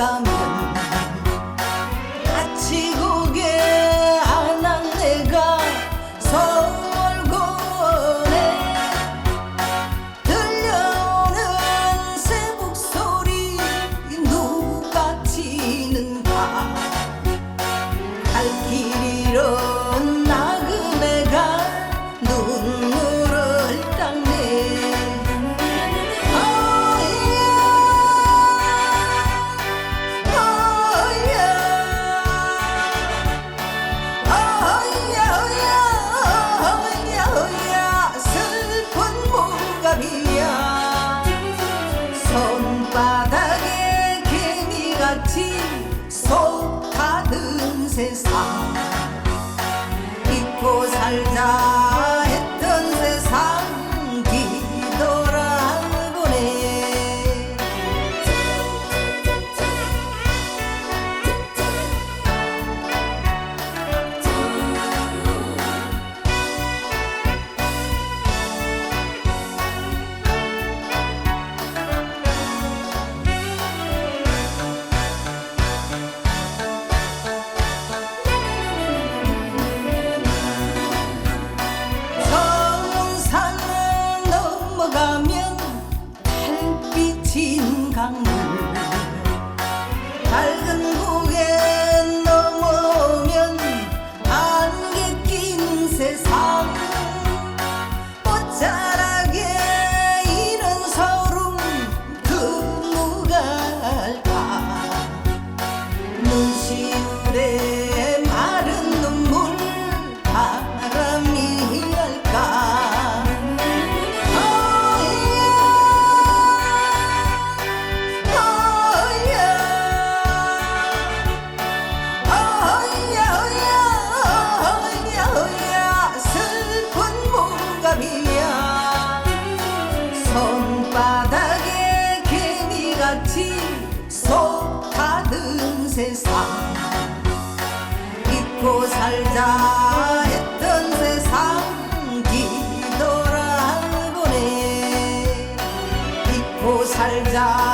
가면 같이 고개 안 한 내가 서울고네 들려오는 새 목소리 누가 치는가? 갈 길이로 살자. 세상. 믿고 살자 했던 세상. 뒤돌아보네 잊고 살자